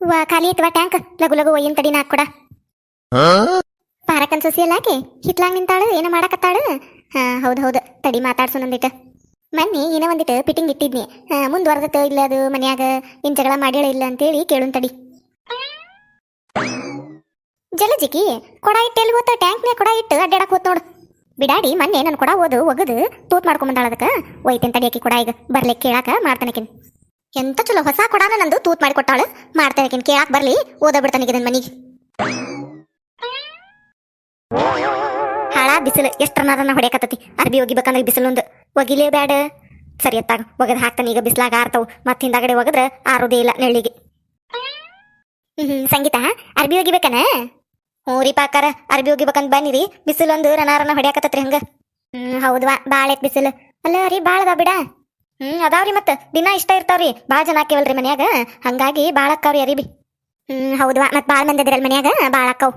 ವಾ ಖಾಲಿ ಐತವ ಟ್ಯಾಂಕ್. ಲಗು ಲಗು ಒಯ್ಯನ್ ತಡಿ ನಾ ಕೊಡ ಪಾರಕನ್ ಸೊಸಿ ಅಲ್ಲಾಕೆ ಹಿತ್ಲಾಗ್ ನಿಂತಾಳು ಏನೋ ಮಾಡಕತ್ತಾಳು. ಹಾ ಹೌದು ಹೌದು. ತಡಿ ಮಾತಾಡ್ಸು ನಂದಿಟ್ಟು. ಮನ್ನಿ ಏನೋ ಒಂದಿಟ್ ಪಿಟಿಂಗ್ ಇಟ್ಟಿದ್ನಿ. ಮುಂದುವರ್ದತ್ತ ಇಲ್ಲ ಅದು ಮನ್ಯಾಗ ನಿನ್ ಜಗಳ ಮಾಡ್ಯಾಳ ಇಲ್ಲ ಅಂತೇಳಿ ಕೇಳುನ್ ತಡಿ. ಜಲಜಿಕಿ ಕೊಡ ಇಟ್ಟು ಎಲ್ಲಿ ಹೋತ? ಟ್ಯಾಂಕ್ನ್ಯಾಗ ಕೊಡ ಇಟ್ಟು ಅಡ್ಡಾಡಕ್ ಹೋತ್ ನೋಡು. ಬಿಡಾಡಿ ಮೊನ್ನೆ ನನ್ನ ಕೊಡ ಓದು ಒಗದು ತೂತ್ ಮಾಡ್ಕೊಂಬಂದಾಳ ಅದಕ್ಕ. ಒಯ್ತೇನ್ ತಡಿಯಾಕಿ ಕೊಡ ಈಗ. ಬರ್ಲಿಕ್ಕೆ ಕೇಳಾಕ ಮಾಡ್ತಾನಕಿನ್ ಎಂತ ಚಲೋ ಹೊಸ ಕೊಡಾನ ನಂದು? ತೂತ್ ಮಾಡಿ ಕೊಟ್ಟಾಳು. ಮಾಡ್ತಾನಕಿನ್ ಕೇಳಾಕ್ ಬರ್ಲಿ. ಓದ ಬಿಡ್ತಾನಿಗೆ ನನ್ನ ಮನಿಗೆ. ಹಾಳ ಬಿಸಿಲು. ಎಷ್ಟರನಾರನ್ನ ಹೊಡೆಯಕತ್ತತಿ. ಅರ್ಬಿ ಒಗಿಬೇಕಂದ್ರೆ ಬಿಸಿಲೊಂದು ಒಗಿಲೇ ಬ್ಯಾಡ. ಸರಿ, ಎತ್ತಾಗ. ಒಗದ್ ಹಾಕ್ತಾನ. ಈಗ ಬಿಸ್ಲಾಗ ಆರ್ತಾವು. ಮತ್ತೆ ಹಿಂದಾಗಡೆ ಒಗದ್ರ ಆರೋದೇ ಇಲ್ಲ ನೆಳ್ಳಿಗೆ. ಹ್ಮ್ ಸಂಗೀತ ಅರ್ಬಿ ಒಗಿಬೇಕನ? ಹ್ಞೂ ರೀ ಪಾಕಾರ. ಅರ್ಬಿ ಒಗಿಬೇಕಂತ ಬನ್ನಿರಿ. ಬಿಸಿಲೊಂದು ರನಾರನ ಹೊಡೆಯಕತ್ತತ್ರಿ ಹಂಗ. ಹ್ಮ್ ಹೌದ್ವಾ ಬಾಳ ಬಿಸಿಲು. ಅಲ್ಲ ರೀ ಬಾಳದ ಬಿಡ. ಹ್ಮ್, ಅದಾವ್ರಿ ಮತ್ತ. ದಿನ ಇಷ್ಟ ಇರ್ತಾವ್ರಿ. ಬಾಳ ಜನ ಹಾಕೇವಲ್ರಿ ಮನ್ಯಾಗ. ಹಂಗಾಗಿ ಬಾಳ ಅಕ್ಕಾವ್ರಿ ಅರಿಬಿ. ಹ್ಮ್, ಹೌದ್ವಾ. ಮತ್ ಬಾಳ ಮಂದಿ ಅದಿರಲ್ ಮನ್ಯಾಗ, ಬಾಳ ಅಕ್ಕಾವ್.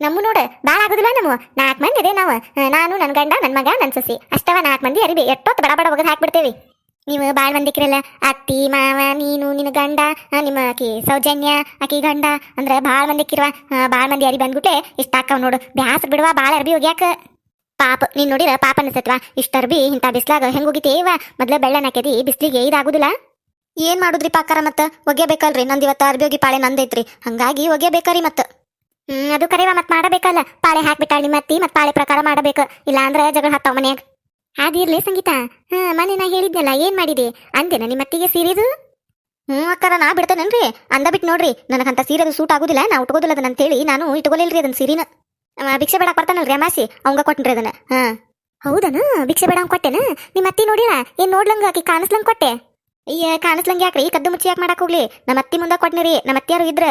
ನಮ್ಮ ನೋಡ, ಬಾಳ ಆಗುದಿಲ್ಲ ನಮ್ಮ. ನಾಲ್ಕು ಮಂದಿ ಅದೇ ನಾವು. ನಾನು ನನ್ನ ಗಂಡ ನನ್ನ ಮಗ ನನ್ನ ಸಸಿ. ಅಷ್ಟವ ನಾಲ್ಕು ಮಂದಿ ಅರಿಬಿ. ಎಷ್ಟೊತ್ತು ಬಡ ಬಡ ಒಗದ್ ಹಾಕ್ಬಿಡ್ತೇವಿ. ನೀವು ಬಾಳ ಮಂದಿ ಇಕ್ಕಿರಲ್ಲ ಅತ್ತಿ, ಮಾವ, ನೀನು ನಿನ್ನ ಗಂಡ ನಿಮ್ಮ ಆಕಿ ಸೌಜನ್ಯ, ಆಕಿ ಗಂಡ. ಅಂದ್ರೆ ಬಾಳ ಮಂದಿ ಇಕ್ಕಿರ್ವ. ಬಾಳ ಮಂದಿ ಅರಿ ಬಂದ್ಬಿಟ್ಟೆ ಇಷ್ಟ ಆಕ್ಕವ್ ನೋಡು. ಬ್ಯಾಸ್ ಬಿಡುವ, ಬಾಳ ಅರ್ಬಿ ಹೋಗ್ಯಾಕ ಪಾಪ, ನೀನ್ ನೋಡಿರ ಪಾಪ ಅನ್ಸತ್ವಾ ಇಷ್ಟರ್ ಬಿ ಇಂಥ ಬಿಸ್ಲಾಗ ಹೆಂಗ್ ಹೋಗಿತೇವ ಮೊದ್ಲ ಬೆಳ್ಳನ್ ಹಾಕ್ಯದಿ ಬಿಸ್ಲಿಗೆ ಇದಾಗುದಿಲ್ಲ. ಏನ್ ಮಾಡುದ್ರಿ ಪಾಕಾರ ಮತ್ತ? ಒಗೆಬೇಕಲ್ರಿ ನಂದ್ ಇವತ್ತ ಅರ್ಬಿ ಹೋಗಿ ಪಾಳೆ ನಂದೈತ್ರಿ. ಹಂಗಾಗಿ ಒಗೆಬೇಕರಿ ಮತ್ತ. ಹ್ಮ್, ಅದು ಕರೆವ ಮತ್ ಮಾಡಬೇಕಲ್ಲ. ಪಾಳೆ ಹಾಕ್ಬಿಟ್ಟಾಳ ನಿಮ್ಮ ಅತ್ತಿ ಮತ್ ಪಾಳೆ ಪ್ರಕಾರ ಮಾಡಬೇಕ. ಇಲ್ಲ ಅಂದ್ರ ಜಗಳ ಹತ್ತಾವ ಮನ್ಯಾಗ. ಅದಿರ್ಲಿ ಸಂಗೀತ. ಹಾ ಮನೆ ನಾ ಹೇಳಿದ್ನಲ್ಲ, ಏನ್ ಮಾಡಿದೆ? ಅಂದೇನ ನಿಮ್ಮ ಅತ್ತಿಗೆ ಸೀರೆದು? ಹ್ಞೂ ಅಕ್ಕಾರ, ನಾ ಬಿಡ್ತೇನೇನ್ರಿ? ಅಂದ ಬಿಟ್ಟು ನೋಡ್ರಿ, ನನಗಂತ ಸೀರೆದು ಸೂಟ್ ಆಗುದಿಲ್ಲ, ನಾ ಉಟ್ಕೋದಿಲ್ಲ ಅದನ್ನ ಅಂತೇಳಿ ನಾನು ಇಟ್ಕೊಲಿಲ್ರಿ ಅದನ್ನ ಸೀರಿನ. ಭಿಕ್ಷೆ ಬೇಡ ಬರ್ತಾನಲ್ರಿ ಅಮಾಸಿ ಅವಂಗ ಕೊಟ್ಟನ್ರಿ ಅದನ್ನ. ಹಾ. ಹೌದನ? ಭಿಕ್ಷೆ ಬೇಡ ಕೊಟ್ಟೆನ? ನಿಮ್ಮ ಅತ್ತಿ ನೋಡಿಲ್ಲ ಏನ್ ನೋಡ್ಲಂಗ ಆಕಿ? ಕಾಣಿಸ್ಲಂಗ್ ಕೊಟ್ಟೆ? ಅಯ್ಯ ಕಾಣಿಸ್ಲಂಗ್ ಯಾಕ್ರಿ? ಕದ್ದು ಮುಚ್ಚಿ ಯಾಕೆ ಮಾಡಕ್ ಹೋಗ್ಲಿ? ನಮ್ಮ ಅತ್ತಿ ಮುಂದೆ ಕೊಟ್ನಿರಿ ನಮ್ಮ ಅತ್ತಿಯಾರು ಇದ್ರ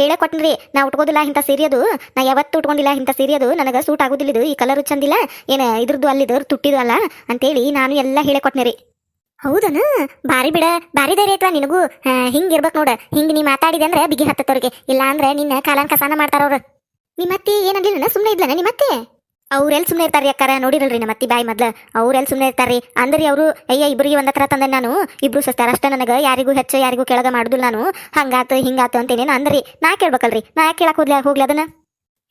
ಹೇಳೇ ಕೊಟ್ನಿರಿ ನಾ ಉಟ್ಕೋದಿಲ್ಲ ಇಂಥ ಸೀರೆದು ನಾ ಯಾವತ್ತೂ ಉಟ್ಕೊಂಡಿಲ್ಲ ಇಂಥ ಸೀರೆದು ನನಗ ಸೂಟ್ ಆಗುದಿಲ್ಲ ಇದು. ಈ ಕಲರು ಚಂದಿಲ್ಲ. ಏನ ಇದ್ರದ್ದು ಅಲ್ಲಿದ್ದು ತುಟ್ಟಿದು ಅಲ್ಲ? ಅಂತೇಳಿ ನಾನು ಎಲ್ಲ ಹೇಳೇ ಕೊಟ್ನಿರಿ ಹೌದನ? ಬಾರಿ ಬಿಡ. ಬಾರಿ ಧೈರ್ಯ ಐತ್ವಾ ನಿನಗೂ? ಹಾ, ಹಿಂಗ್ ಇರ್ಬೇಕ್ ನೋಡ. ಹಿಂಗ್ ನೀ ಮಾತಾಡಿದೆ ಅಂದ್ರೆ ಬಿಗಿ ಹತ್ತತ್ತವ್ರಿಗೆ ಇಲ್ಲ ಅಂದ್ರೆ ನಿನ್ನ ಕಾಲನ್ ಕಸಾನ ಮಾಡ್ತಾರವ್ರು ನಿಮ್ಮತ್ತಿ ಏನಂದಿಲ್ಲ ಸುಮ್ಮನೆ ಇದ್ಲನ ನಿಮ್ಮತ್ತೆ ಅವ್ರೆಲ್ ಸುಮ್ಮನೆ ಇರ್ತಾರೆ ಅಕ್ಕಾರ, ನೋಡಿರಲ್ರಿ ನಮ್ಮ ಅತ್ತಿ ಬಾಯಿ ಮೊದ್ಲ. ಅವ್ರೆಲ್ ಸುಮ್ಮನೆ ಇರ್ತಾರೆ ಅಂದ್ರಿ ಅವರು, ಅಯ್ಯ ಇಬ್ಬರಿಗೆ ಒಂದ ತರ ತಂದೆ ನಾನು. ಇಬ್ರು ಸಸ್ತಾರ. ಅಷ್ಟ ನನಗ ಯಾರಿಗೂ ಹೆಚ್ಚು ಯಾರಿಗೂ ಕೆಳಗ ಮಾಡುದಿಲ್ಲ ನಾನು. ಹಂಗಾತು, ಹಿಂಗಾತು ಅಂತೇನೇನು ಅಂದ್ರಿ. ನಾ ಕೇಳ್ಬೇಕಲ್ರಿ. ನಾ ಯಾಕೆ ಕೇಳಕ್ ಹೋಗ್ಲಿ ಹೋಗ್ಲಿ ಅದನ್ನ?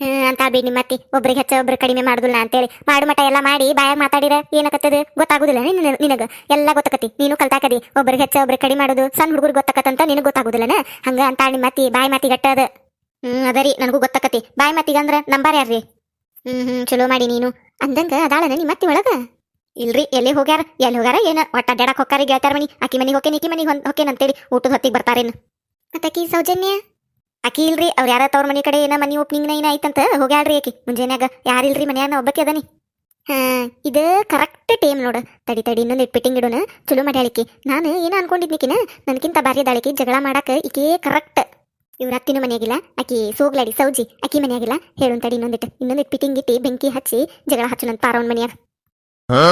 ಹ್ಮ್, ಅಂತ ಬಿ ನಿಮ್ಮ ಅತ್ತಿ. ಒಬ್ರಿಗೆ ಹೆಚ್ಚ, ಒಬ್ರಿಗೆ ಕಡಿಮೆ ಮಾಡುದಿಲ್ಲ ಅಂತೇಳಿ. ಮಾಡು ಮಟ ಎಲ್ಲ ಮಾಡಿ, ಬಾಯಾಗ ಮಾತಾಡಿರ, ಏನಕತ್ತದ? ಗೊತ್ತಾಗುದಿಲ್ಲ ನಿನ- ನಿನಗ. ಎಲ್ಲ ಗೊತ್ತಾಕತಿ ನೀನು ಕಲ್ತಾಕದಿ. ಒಬ್ರಿಗೆ ಹೆಚ್ಚ, ಒಬ್ರಿಗೆ ಕಡಿಮೆ ಮಾಡೋದು, ಸಣ್ಣ ಹುಡುಗರು ಗೊತ್ತಾಕತ್ತಂತ ನಿನಗೆ ಗೊತ್ತಾಗುದಿಲ್ಲನ? ಹಂಗ ಅಂತ ನಿಮ್ಮ ಅತ್ತಿ. ಬಾಯಿ ಮಾತಿ ಹ್ಮ್ ಅದರಿ ನನಗೂ ಗೊತ್ತಾಕತಿ. ಬಾಯ್ ಮಾತಿಗೆ ಅಂದ್ರ ನಂಬಾರ ಯಾರ್ರಿ? ಹ್ಮ್ ಹ್ಮ್, ಚಲೋ ಮಾಡಿ ನೀನು. ಅಂದಂಗ ಅದಾಳ ನಿಮ್ಮ ಮತ್ತಿ ಒಳಗ ಇಲ್ರಿ, ಎಲ್ಲಿ ಹೋಗ್ಯಾರ? ಎಲ್ಲಿ ಹೋಗ್ಯಾರ, ಏನ? ಒಟ್ಟ ಅಡ್ಡಾಡಕ್ ಹೊಕ್ಕಾರಿ ಗೆಳತಾರ ಮನಿ. ಆಕಿ ಮನಿಗೆ ಹೋಕೆ ಈಕಿ ಮನಿಗೆ ಹೋಕೇನ್ ಅಂತೇಳಿ ಊಟದ ಹೊತ್ತಿಗೆ ಬರ್ತಾರೇನು? ಮತ್ತಾಕಿ ಸೌಜನ್ಯ? ಆಕಿ ಇಲ್ರಿ, ಅವ್ರ ಯಾರ ತವ್ರ ಮನಿ ಕಡೆ ಏನ ಮನಿ ಓಪನಿಂಗ್ ಏನ ಐತಂತ ಹೋಗ್ಯಾಳ್ರಿ ಆಕಿ ಮುಂಜಾನ್ಯಾಗ ಯಾರಿಲ್ರಿ ಮನ್ಯಾಗ ಒಬ್ಬಕ್ಕೆ ಅದನಿ. ಹಾ, ಇದು ಕರೆಕ್ಟ್ ಟೈಮ್ ನೋಡ. ತಡಿ ತಡಿ, ಇನ್ನೊಂದು ಇಟ್ಬಿಟ್ಟಿಂಗ್ ಇಡೋಣ. ಚಲೋ ಮಾಡ್ಯಾಳಿಕಿ ನಾನು ಏನ ಅನ್ಕೊಂಡಿದ್ನಿಕಿನ ನನಗಿಂತ ಬಾರಿ ದಾಳಿಕಿ ಜಗಳ ಮಾಡಾಕ ಈಕೇ ಕರೆಕ್ಟ್ ಇವ್ರ ಅತ್ತಿನ ಮನೆಯಾಗಿಲ್ಲ ಆಕಿ ಸೋಗ್ಲಾಡಿ ಸೌಜಿ ಅಕ್ಕಿ ಮನೆಯಾಗಿಲ್ಲ. ಹೇಳು ತಡಿ ಇನ್ನೊಂದಿಟ್ಟು ಇನ್ನೊಂದಿಟ್ಟು ಪಿಟಿಂಗ್ ಇಟ್ಟಿ ಬೆಂಕಿ ಹಚ್ಚಿ ಜಗಳ ಹಚ್ಚು ಪಾರವನ್ ಮನೆಯಾಗ. ಹಾ?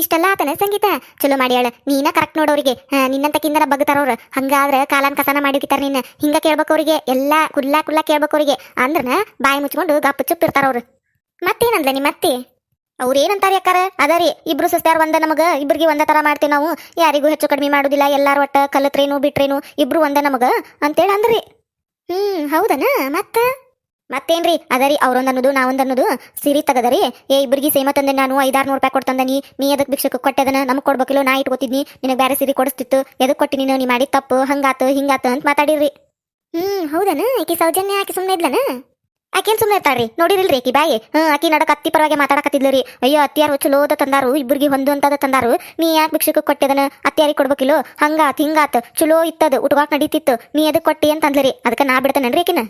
ಇಷ್ಟೆಲ್ಲ ಆತನ ಸಂಗೀತ. ಚಲೋ ಮಾಡ್ಯಾಳ ನೀನ ಕರೆಕ್ಟ್ ನೋಡೋರಿಗೆ. ಹಾ ನಿನ್ನಂತ ಕಿಂದರ ಬಗ್ತಾರವ್ರ ಹಂಗಾದ್ರ ಕಾಲನ್ ಕಸನ ಮಾಡಿರ್ತಾರ ನಿನ್ನ. ಹಿಂಗ ಕೇಳ್ಬೇಕು ಅವ್ರಿಗೆ ಎಲ್ಲಾ ಕುಲ್ಲಾ ಕುಲ್ಲಾ ಕೇಳ್ಬೇಕು ಅವ್ರಿಗೆ ಅಂದ್ರನ ಬಾಯಿ ಮುಚ್ಕೊಂಡು ಗಪ್ಪ ಚುಪ್ ಇರ್ತಾರ ಅವ್ರು. ಮತ್ತೇನಂದ್ಲ ನಿಮ್ಮ ಅತ್ತಿ ಅವ್ರ ಏನಂತಾರೆ ಯಾಕಾರ ಅದರಿ ಇಬ್ರು ಸಸ್ತಾರ ಒಂದ ನಮಗ, ಇಬ್ರಿಗೆ ಒಂದ ತರ ಮಾಡ್ತೇವೆ ನಾವು. ಯಾರಿಗೂ ಹೆಚ್ಚು ಕಡಿಮೆ ಮಾಡುದಿಲ್ಲ, ಎಲ್ಲಾರು ಒಟ್ಟ ಕಲತ್ರೇನು, ಬಿಟ್ರೇನು, ಇಬ್ರು ಒಂದ ನಮಗ ಅಂತೇಳಿ ಅಂದ್ರಿ. ಹ್ಮ್, ಹೌದನ? ಮತ್ತ? ಮತ್ತೇನ್ರಿ? ಅದರಿ ಅವ್ರೊಂದ್ ಅನ್ನೋದು ಸಿರಿ ತಗದರಿ ಏ ಇಬ್ಬರಿಗೆ ಸೇಮ ತಂದೆ ನಾನು ಐದಾರು ನೂರು ರೂಪಾಯಿ ಕೊಡ್ತಂದನಿ ನೀ ಅದಕ್ಕೆ ಭಿಕ್ಷಕ್ಕೆ ಕೊಟ್ಟದನ? ನಮ್ಗೆ ಕೊಡ್ಬೇಕಿಲ್ಲ, ನಾ ಇಟ್ಕೋತಿದ್ನಿ, ನಿನಗೆ ಬೇರೆ ಸಿರಿ ಕೊಡಿಸ್ತಿತ್ತು. ಎದಕ್ಕೆ ಕೊಟ್ಟಿ ನೀನು? ನೀ ಮಾಡಿ ತಪ್ಪು, ಹಂಗಾತು, ಹಿಂಗಾತು ಅಂತ ಮಾತಾಡಿರಿ ಹ್ಮ್, ಹೌದನ? ಈಕಿ ಸೌಜನ್ಯ, ಆಕಿ ಸುಮ್ಮನೆ ಇದ್ಲನ? ಆಕೇನ್ ಸುಮ್ಮನೆ ಇರ್ತಾಳ್ರಿ? ನೋಡಿರಿಲ್ರಿ ಆಕಿ ಬಾಯಿ? ಹ್ಞೂ, ಆಕಿ ನಡಕ ಅತ್ತಿ ಪರವಾಗಿ ಮಾತಾಡಕತ್ತಿದ್ಲರಿ ಅಯ್ಯೋ, ಅತ್ತಿಯಾರು ಚಲೋದ ತಂದಾರು, ಇಬ್ಬರಿಗೆ ಹೊಂದು ಅಂತದ ತಂದಾರು. ನೀ ಯಾಕೆ ಭಿಕ್ಷಕ್ಕೆ ಕೊಟ್ಟಿದನ? ಅತ್ತಿಯಾರಿಗೆ ಕೊಡ್ಬೇಕಿಲ್ಲೋ? ಹಂಗಾತ್, ಹಿಂಗಾತ್. ಚಲೋ ಇತ್ತದ ಉಟ್ಕಾಕ್ ನಡೀತಿತ್ತು. ನೀ ಅದಕ್ಕೆ ಕೊಟ್ಟಿ ಅಂತ ಅಂದ್ಲರಿ ಅದಕ್ಕೆ ನಾ ಬಿಡ್ತೇನೇನ್ರಿ ಆಕಿನ?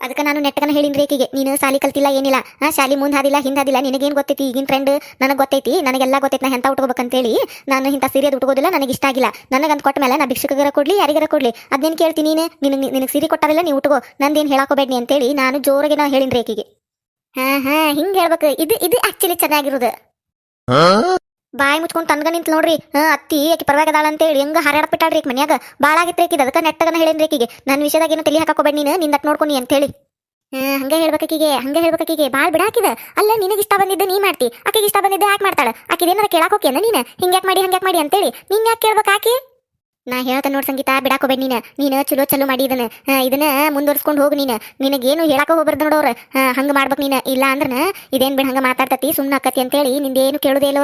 ಅದಕ್ಕೆ ನಾನು ನೆಟ್ಟಗನ ಹೇಳಿನ್ರಿ ಆಕಿಗೆ ನೀನು ಸಾಲಿ ಕಲ್ತಿಲ್ಲ, ಏನಿಲ್ಲ. ಆ, ಶಾಲಿ ಮುಂದೆ ಹಾದಿಲ್ಲ, ಹಿಂದೆ ಹಾದಿಲ್ಲ, ನಿನಗೇನು ಗೊತ್ತೈತಿ? ಈಗಿನ ಫ್ರೆಂಡ್ ನನಗೆ ಗೊತ್ತೈತಿ, ನನಗೆಲ್ಲ ಗೊತ್ತೈತಿ, ನಾ ಎಂತ ಉಟ್ಕೋಬೇಕಂತೇಳಿ. ನಾನು ಇಂಥ ಸೀರೆ ಉಟ್ಕೋದಿಲ್ಲ, ನನಗೆ ಇಷ್ಟ ಆಗಿಲ್ಲ. ನನಗಂತ ಕೊಟ್ಟ ಮೇಲೆ ನಾ ಭಿಕ್ಷಕರ ಕೊಡ್ಲಿ, ಯಾರಿಗರ ಕೊಡ್ಲಿ. ಅದನ್ನೇನು ಕೇಳ್ತೀನಿ ನೀನು? ನಿನಗೆ ನಿನಗೆ ಸೀರೆ ಕೊಟ್ಟಾರಿಲ್ಲ ನೀವು ಉಟ್ಕೋ. ನಂದೇನು ಹೇಳಾಕೋಬೇಡ್ನಿ ಅಂತೇಳಿ ನಾನು ಜೋರಾಗಿ ನಾ ಹೇಳಿನ್ರಿ ಆಕಿಗೆ ಹಾ ಹಾ, ಹಿಂಗೆ ಹೇಳ್ಬೇಕು. ಇದು ಇದು ಆಕ್ಚುಲಿ ಚೆನ್ನಾಗಿರೋದು. ಬಾಯಿ ಮುಚ್ಕೊಂಡು ತನ್ಗ ನಿಂತ ನೋಡ್ರಿ. ಹಾ, ಅತ್ತಿ, ಆಕಿ ಪರವಾಗಿ ಅದಾಳ ಅಂತೇಳಿ ಹೆಂಗ ಹಾರಾಡ ಬಿಟ್ಟಾಳ್ರಿ ಈಗ ಮನ್ಯಾಗ. ಬಾಳ ಆಗಿತ್ತು ಆಕಿದ, ಅದಕ್ಕೆ ನೆಟ್ಟಗನ ಹೇಳೇನ್ರಿ ಆಕಿಗೆ. ನನ್ನ ವಿಷಯದಾಗ ಏನು ತಲೆ ಹಾಕೋಬೇಡ ನೀನು ನಿಂದಟ್ ನೋಡ್ಕೊನಿ ಅಂತೇಳಿ. ಹಾ, ಹಂಗೆ ಹೇಳ್ಬೇಕಿಗೆ ಹಂಗೆ ಹೇಳ್ಬೇಕಿಗೆ ಬಾಳ್ ಬಿಡಾಕಿದ ಅಲ್ಲ, ನಿನಗೆ ಇಷ್ಟ ಬಂದಿದ್ದು ನೀ ಮಾಡ್ತಿ. ಆಕೆಗೆ ಇಷ್ಟ ಬಂದಿದ್ದು ಯಾಕೆ ಮಾಡ್ತಾಳ. ಆಕಿದ ಏನಾರ ಕೇಳಾಕ್ ಹೋಗ್ಯಾನ ನೀನು? ಹಿಂಗ್ಯಾಕ್ ಮಾಡಿ ಹಂಗ್ಯಾಕ್ ಮಾಡಿ ಅಂತೇಳಿ. ನೀನ್ ಯಾಕೆ ಕೇಳ್ಬೇಕು ಆಕಿ? ನಾ ಹೇಳ್ತ ನೋಡ್ ಸಂಗೀತ, ಬಿಡಾಕೋಬೇಡ ನೀನು. ನೀನು ಚಲೋ ಚಲೋ ಮಾಡಿ ಇದನ್ನ. ಇದನ್ನ ಮುಂದುವರ್ಸ್ಕೊಂಡು ಹೋಗು ನೀನು. ನಿನಗೇನು ಹೇಳಾಕ ಹೋಗ್ಬಾರ್ದು ನೋಡೋರು. ಹಂಗ ಮಾಡ್ಬೇಕು ನೀನು. ಇಲ್ಲ ಅಂದ್ರನ ಇದೇನ್ ಬಿಡ ಹಂಗ ಮಾತಾಡ್ತತಿ ಸುಮ್ಮನೆ ಆಕತಿ ಅಂತೇಳಿ ನಿಂದೇನು ಕೇಳುದೇ ಇಲ್ಲ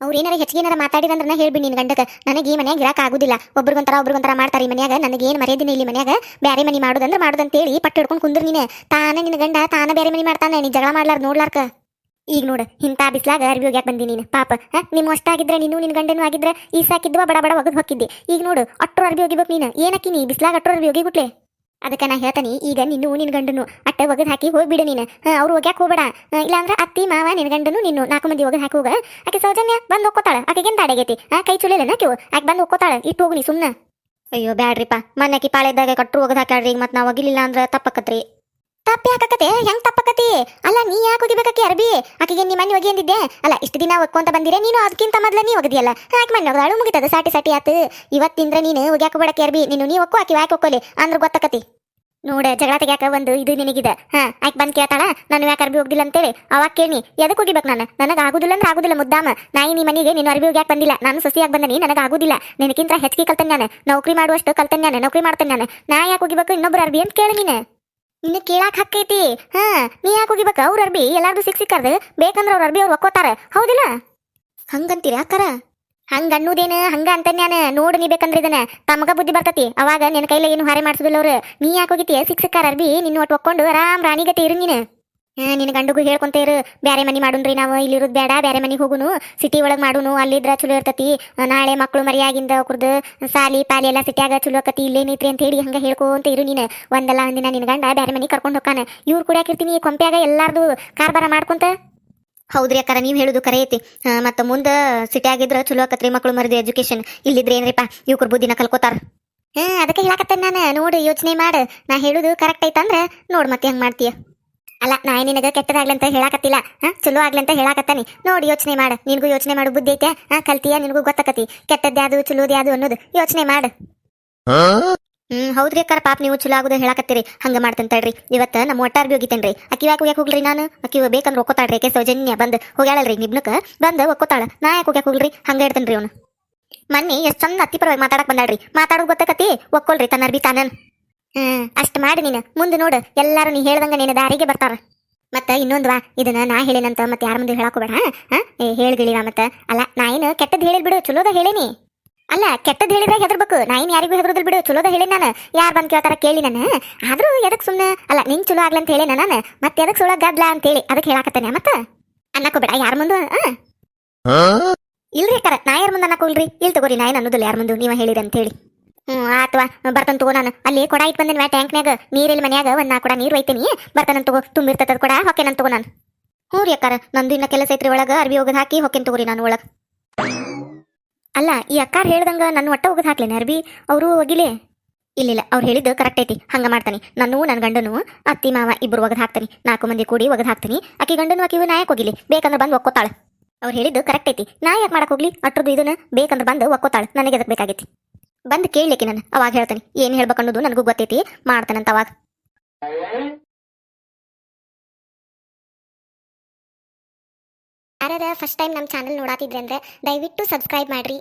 ಅವ್ರು ಏನಾರ ಹೆಚ್ಚಿಗೆ ಏನಾರ ಮಾತಾಡಿದಂದ್ರೆ ಹೇಳ್ಬಿಡಿ ನಿನ್ ಗಂಡಕ್ಕೆ. ನನಗೆ ಈ ಮನ್ಯಾಗ ಇರಾಕ ಆಗುದಿಲ್ಲ. ಒಬ್ರಿಗೊಂಥರ ಒಬ್ರಿಗೊಂಥರ ಮಾಡ್ತಾರೆ ಈ ಮನ್ಯಾಗ. ನನಗೇನು ಮರ್ಯಾದಿನ ಇಲ್ಲಿ ಮನ್ಯಾಗ. ಬೇರೆ ಮನಿ ಮಾಡುದಂದ್ರೆ ಮಾಡುದಂತೇಳಿ ಪಟ್ಟು ಹಿಡ್ಕೊಂಡು ಕುಂದ್ರ ನೀನೆ. ತಾನೇ ನಿನ್ನ ಗಂಡ ತಾನ ಬೇರೆ ಮನಿ ಮಾಡ್ತಾನೆ. ನೀ ಜಗಳ ಮಾಡ್ಲಾರ ನೋಡ್ಲಾರ್ಕ. ಈಗ ನೋಡು, ಇಂಥ ಬಿಸ್ಲಾಗ ಅರ್ವಿ ಹೋಗ್ಯಾಕ ಬಂದಿ ನೀನು. ಪಾಪ ನಿಮ್ಮ ಅಷ್ಟಾಗಿದ್ರೆ, ನೀನು ನಿನ್ನ ಗಂಡನೂ ಆಗಿದ್ರೆ ಈ ಸಾಕಿದ್ವ ಬಡ ಬಡ ಒಗದ್ ಹೊಕ್ಕಿದ್ದೆ. ಈಗ ನೋಡು, ಅಟ್ರು ಅರ್ಬಿ ಹೋಗಿಬೇಕು ನೀನು. ಏನಕ್ಕಿ ನೀ? ಬಿಸ್ಲಾಗ ಅಟ್ರು ಅರ್ಬಿ ಹೋಗಿಬಿಟ್ಲೆ. ಅದಕ್ಕೆ ನಾ ಹೇಳ್ತಾನೆ, ಈಗ ನಿನ್ನು ನಿನ್ನ ಗಂಡನು ಅಟ್ಟ ಒಗದು ಹಾಕಿ ಹೋಗ್ಬಿಡು ನೀನು. ಅವ್ರು ಒಗ್ಯಾಕೆ ಹೋಗ್ಬೇಡ. ಇಲ್ಲಾಂದ್ರ ಅತ್ತಿ, ಮಾವ ನಿನ್ನ ಗಂಡನು ನಿನ್ನು ನಾಲ್ಕು ಮಂದಿ ಒಗದು ಹಾಕಿ ಹೋಗ. ಆಕೆ ಸೌಜನ್ಯ ಬಂದು ಒಕ್ಕೋತಾಳ. ಆಕೆಗೇನ್ ತಾಡಗೈತಿ ಆ ಕೈ ಚುಲಿಲ್ಲ ನಾಕಿವು ಆಕೆ? ಬಂದು ಒಕ್ಕೋತಾಳ. ಇಟ್ಟು ಹೋಗು ನೀ ಸುಮ್ಮನೆ ಅಯ್ಯೋ, ಬ್ಯಾಡ್ರಿಪ್ಪ. ಮೊನ್ನೆಕಿ ಪಾಳೆದಾಗ ಕಟ್ಟರು ಒಗದು ಹಾಕ್ಯಾಡ್ರಿ ಈಗ ಮತ್ತೆ ನಾವು ಒಗಿಲಿಲ್ಲ ಅಂದ್ರೆ ತಪ್ಪಕತ್ರಿ. ತಪ್ಪಿ ಹಾಕಕತೆ, ಹೆಂಗ್ ತಪ್ಪಕತಿ? ಅಲ್ಲ, ನೀ ಯಾಕೆ ಒಗಿಬೇಕಿ ಅರ್ಬಿ? ಆಕೆಗೆ ನಿಮ್ಮ ಮನೆ ಒಗಿ ಅಂದಿದ್ದೆ. ಅಲ್ಲ, ಇಷ್ಟು ದಿನ ಒಕ್ಕೊಂತ ಬಂದಿರೆ, ನೀನು ಅದಕ್ಕಿಂತ ಮೊದ್ಲ ನೀ ಒಗದಿಯಲ್ಲ ಹಾಕಿ ಮನೆ ಒಗದಾಳು ಮುಗಿತದ, ಸಾಟಿ ಸಾಟಿ ಆತು. ಇವತ್ತಿಂದ್ರ ನೀನು ಒಗ್ಯಾಕ ಬೇಡಕ್ಕೆ ಅರ್ಬಿ, ನೀನು ನೀ ಒಕ್ಕು ಆಕೆ ಯಾಕೆ ಒಕ್ಕೋಲಿ ಅಂದ್ರೆ ಗೊತ್ತಕತಿ. ನೋಡ, ಜಗಳ ತೆಗ್ಯಾಕ ಒಂದು ಇದು ನಿನಗಿದೆ. ಹಾ ಆಕೆ ಬಂದ್ ಕೇಳ್ತಾಳ? ನಾನು ಯಾಕೆ ಅರ್ಬಿ ಹೋಗ್ದಿಲ್ಲ ಅಂತೇಳಿ? ಅವಾಗ ಕೇಳಿ ಎದಕ್ಕೆ ಹೋಗಿಬೇಕು ನಾನು? ನನಗೆ ಆಗುದಿಲ್ಲ ಅಂದ್ರೆ ಆಗುದಿಲ್ಲ ಮುದ್ದಾಮ. ನಾಯಿ ನಿಮ್ಮ ಮನೆಗೆ ನೀನು ಅರ್ಬಿ ಹೋಗ್ಯಾಕ ಬಂದಿಲ್ಲ. ನಾನು ಸೊಸಿಯಾಗಿ ಬಂದನಿ ನನಗೆ ಆಗುದಿಲ್ಲ. ನಿನಗಿಂತ ಹೆಚ್ಚಿಗೆ ಕಲ್ತನ್ ನಾನು ನೌಕರಿ ಮಾಡುವಷ್ಟು ಕಲ್ತನ್ ನಾನು ನೌಕರಿ ಮಾಡ್ತೇನೆ ನಾನು ನಾ ಯಾಕೆ ಹೋಗಿಬೇಕು, ಇನ್ನೊಬ್ರು ಅರ್ಬಿ ಅಂತ ಕೇಳಿ ನೀನು. ನಿನ್ನ ಕೇಳಾಕ್ ಹಕ್ಕೈತಿ. ಹಾ, ನೀ ಯಾಕೆ ಹೋಗಿಬೇಕ ಅವ್ರ ಅರ್ಬಿ, ಎಲ್ಲಾರ್ದು ಸಿಕ್ ಸಿಕ್ಕರ್ದು. ಬೇಕಂದ್ರ ಅವ್ರ ಅರ್ಬಿ ಅವ್ರು ಒಕ್ಕೋತಾರ. ಹೌದಿಲ್ಲ? ಹಂಗಂತೀರ ಅಕ್ಕರ? ಹಂಗ ಅನ್ನೋದೇನ, ಹಂಗ ಅಂತನ್ಯಾನ? ನೋಡು ನೀ ಬೇಕಂದ್ರೆ ಇದನ್ನ. ತಮಗ ಬುದ್ಧಿ ಬರ್ತತಿ. ಅವಾಗ ನಿನ್ನ ಕೈಲೇ ಏನು ಹಾರೆ ಮಾಡ್ಸೋದಿಲ್ಲ ಅವ್ರು. ನೀ ಯಾಕೆ ಹೋಗಿತಿ ಸಿಕ್ ಸಿಕ್ಕಾರ ಅರ್ಬಿ, ನಿನ್ನ ಒಟ್ಟು ಒಕ್ಕೊಂಡು ಆರಾಮ್ ರಾಣಿಗತೆ ಇರು ನೀನು. ನಿನ್ನ ಗಂಡಗೂ ಹೇಳ್ಕೊಂತ ಇರು. ಬ್ಯಾರೆ ಮನಿ ಮಾಡುನ್ರಿ ನಾವು. ಇಲ್ಲಿರೋದು ಬೇಡ, ಬ್ಯಾರೆ ಮನೆಗೆ ಹೋಗುನು. ಸಿಟಿ ಒಳಗೆ ಮಾಡುನು. ಅಲ್ಲಿದ್ರ ಚಲೋ ಇರ್ತತಿ. ನಾಳೆ ಮಕ್ಕಳು ಮರಿಯಾಗಿಂದ ಅವ್ರದ್ದು ಸಾಲಿ, ಪಾಲಿ ಎಲ್ಲ ಸಿಟಿಯಾಗ ಚಲೋ ಆಕತಿ. ಇಲ್ಲೇನೈತ್ರಿ ಅಂತ ಹೇಳಿ ಹಂಗ ಹೇಳ್ಕೊಂತ ಇರು ನೀನು. ಒಂದಲ್ಲ ಒಂದಿನ ನಿನ್ನ ಗಂಡ ಬ್ಯಾರೆ ಮನಿ ಕರ್ಕೊಂಡು ಹೋಗಾನ ಇವ್ರು ಕೂಡ ಯಾಕಿರ್ತೀನಿ ಕೊಂಪ್ಯಾಗ ಎಲ್ಲಾರ್ದು ಕಾರ್ಬಾರ ಮಾಡ್ಕೊಂತ? ಹೌದ್ರಿ ಅಕ್ಕಾರ, ನೀವು ಹೇಳುದು ಕರೆ ಐತಿ. ಮತ್ತು ಮುಂದೆ ಸಿಟಿ ಆಗಿದ್ರ ಚಲೋ ಆಕತ್ರಿ ಮಕ್ಕಳು ಮರಿದು ಎಜುಕೇಶನ್ ಇಲ್ಲಿದ್ರೆ ಏನ್ರಿಪ್ಪ ಇವ್ರ ಬುದ್ಧಿನ ಕಲ್ಕೋತಾರ. ಹಾ, ಅದಕ್ಕೆ ಹೇಳಕತ್ತೇನೆ ನಾನು. ನೋಡು, ಯೋಚನೆ ಮಾಡು. ನಾ ಹೇಳುದು ಕರೆಕ್ಟ್ ಐತಂದ್ರೆ ನೋಡು ಮತ್ತೆ ಹೆಂಗ್ ಮಾಡ್ತೀಯ. ಅಲ್ಲ ನಾ ನಿನಗೆ ಕೆಟ್ಟದಾಗ್ಲಿ ಅಂತ ಹೇಳಾಕತ್ತಿಲ್ಲ. ಹಾ? ಚಲೋ ಆಗ್ಲಿ ಅಂತ ಹೇಳಾಕತ್ತಾನಿ. ನೋಡಿ ಯೋಚನೆ ಮಾಡ. ನಿನಗೂ ಯೋಚನೆ ಮಾಡು ಬುದ್ಧಿ ಐತೆ. ಹಾ? ಕಲ್ತೀಯ? ನಿನಗೂ ಗೊತ್ತಾಕತಿ. ಕೆಟ್ಟದ್ಯಾದು ಚಲೋದ್ಯಾದು ಅನ್ನೋದು. ಯೋಚನೆ ಮಾಡ. ಹ್ಮ್ ಹೌದ್ರಿ ಅಕ್ಕಾರ. ಪಾಪ ನೀವು ಚಲೋ ಆಗುದ ಹೇಳಾಕತ್ತೀರಿ. ಹಂಗ ಮಾಡ್ತಂತಳ್ರಿ ಇವತ್ತ ನಮ್ಮ ಒಟ್ಟಾರ್ಗಿ ಹೋಗಿತೇನ್ರಿ ಅಕ್ಕಿ ಯಾಕೆ ಹೋಗ್ಯಾಕ ಹೋಗ್ಲಿ ನಾನು? ಅಕ್ಕಿ ಬೇಕಂದ್ರೆ ಒಕ್ಕೋತಾಳ್ರಿ ಯಾಕೆ ಸೌಜನ್ಯ ಬಂದ್ ಹೋಗ್ಯಾಳಲ್ರಿ ನಿಬ್ನಕ ಬಂದ್ ಒಕ್ಕೋತಾಳ. ನಾ ಯಾಕೆ ಹೋಗ್ಯಾಕ ಹೋಗ್ರಿ ಹಂಗ ಇಡ್ತೇನ್ರಿ ಅವನು. ಮನ್ನಿ ಎಷ್ಟ್ ಚಂದ ಅತ್ತಿ ಪರವಾಗಿ ಮಾತಾಡಕ್ ಬಂದಾಳ್ರಿ. ಮಾತಾಡೋದು ಗೊತ್ತಾಕತಿ ಒಕ್ಕೊಳ್ರಿ ತನ್ನ ಅರ್ಬಿ ತಾನನ್. ಹ್ಮ್ ಅಷ್ಟ್ ಮಾಡಿ ನೀನು. ಮುಂದೆ ನೋಡು ಎಲ್ಲಾರು ನೀ ಹೇಳ್ದಂಗ ನಿನ್ನ ದಾರಿಗೆ ಬರ್ತಾರ. ಮತ್ತ ಇನ್ನೊಂದ್ವಾ ಇದನ್ನ ನಾ ಹೇಳಿನಂತ ಮತ್ತೆ ಯಾರ ಮುಂದೆ ಹೇಳಾಕೋಬೇಡ ಹಾ? ಏ ಹೇಳ್ಗಿಳಿವ ಮತ್ತ. ಅಲ್ಲ ನಾ ಏನು ಕೆಟ್ಟದ್ ಹೇಳಿದ್ ಬಿಡು ಚಲೋದ ಹೇಳೇನಿ. ಅಲ್ಲ ಕೆಟ್ಟದ್ ಹೇಳಿದ್ರೆ ಹೆದರ್ಬೇಕು. ನಾ ಏನು ಯಾರಿಗೂ ಹೆದರೋದಿಲ್ ಬಿಡು ಚಲೋದ ಹೇಳಿ ನಾನು. ಯಾರು ಬಂದ್ ಕೇಳ್ತಾರ ಕೇಳಿ ನಾನು. ಆದ್ರೂ ಎದಕ್ ಸುಮ್ಮನೆ ಅಲ್ಲ ನಿನ್ ಚಲೋ ಆಗ್ಲಿ ಅಂತ ಹೇಳಿ ನಾನು. ಮತ್ತೆ ಎದಕ್ ಸುಳ ಅಂತ ಹೇಳಿ ಅದಕ್ಕೆ ಹೇಳಾಕತ್ತೇನೆ ಮತ್ತ? ಅನ್ನಕೋಬೇಡ ಯಾರ ಮುಂದೆ ಇಲ್ರಿ ಕರ ನಾ ಯಾರ ಮುಂದೆ ಅನ್ನಕೋಲ್ರಿ ಇಲ್ಲಿ ತಗೋರಿ ನಾ ಏನು ಅನ್ನೋದಿಲ್ಲ ಯಾರ ಮುಂದೆ ನೀವ ಹೇಳಿರಿ ಅಂತ ಹೇಳಿ. ಹ್ಮ್ ಆತ್ವಾ ಬರ್ತನ್ ತಗೋ ನಾನು. ಅಲ್ಲಿ ಕೊಡ ಇಟ್ ಬಂದಿನ ಟ್ಯಾಂಕ್ನ್ಯಾಗ. ನೀರಿಲ್ ಮನ್ಯಾಗ, ಒಂದ್ ನಾ ಕೊಡ ನೀರ್ ಒಯ್ತೀನಿ. ಬರ್ತಾನ ತಗೋ. ತುಂಬಿರ್ತದ ಕೊಡ ಹೊಕ್ಕೇನಂತ ತಗೋ ನಾನು. ಹ್ಞೂ ರೀ ಅಕ್ಕಾರ. ನಂದು ಇನ್ನ ಕೆಲಸ ಐತ್ರಿ ಒಳಗ. ಅರ್ಬಿ ಹೋಗದ್ ಹಾಕಿ ಹೊಕ್ಕೇನ್ ತಗೋರಿ ನಾನು ಒಳಗ. ಅಲ್ಲ, ಈ ಅಕ್ಕಾರ ಹೇಳ್ದಂಗ ನನ್ನ ಒಟ್ಟ ಹೋಗದ್ ಹಾಕ್ಲೇನೆ ಅರ್ಬಿ ಅವರು ಒಗಿಲೆ ಇಲ್ಲ ಅವ್ರು ಹೇಳಿದ್ದು ಕರೆಕ್ಟ್ ಐತಿ. ಹಂಗ ಮಾಡ್ತಾನೆ. ನಾನು ನನ್ನ ಗಂಡನು, ಅತ್ತಿ, ಮಾವ ಇಬ್ರು ಒಗದ್ ಹಾಕ್ತಾನೆ ನಾಲ್ಕು ಮಂದಿ ಕೂಡಿ ಒಗದ್ ಹಾಕ್ತೀನಿ. ಆಕಿ ಗಂಡನು ಆಕಿವು ನಾಯಕ್ ಹೋಗಿಲಿ? ಬೇಕಂದ್ರೆ ಬಂದು ಒಕ್ಕೋತಾಳ. ಅವ್ರು ಹೇಳಿದ್ದು ಕರೆಕ್ಟ್ ಐತಿ. ನಾ ಯಾಕೆ ಮಾಡಕ್ಕೆ ಹೋಗ್ಲಿ? ಅಟ್ರದ್ದು ಇದನ್ನ ಬೇಕಂದ್ರೆ ಬಂದು ಒಕ್ಕೋತಾಳ. ನನಗೆ ಅದಕ್ಕೆ ಬೇಕಾಗೈತಿ. ಬಂದು ಕೇಳಲಿಕ್ಕೆ ನಾನು ಅವಾಗ ಹೇಳ್ತಾನೆ, ಏನು ಹೇಳ್ಬೇಕು ಅನ್ನೋದು ನನಗೂ ಗೊತ್ತೈತಿ ಮಾಡ್ತಾನಂತ ಅವಾಗ. ಯಾರ್ಯಾರ ಫಸ್ಟ್ ಟೈಮ್ ನಮ್ಮ ಚಾನಲ್ ನೋಡಾತಿದ್ರೆ ಅಂದ್ರೆ ದಯವಿಟ್ಟು ಸಬ್ಸ್ಕ್ರೈಬ್ ಮಾಡ್ರಿ.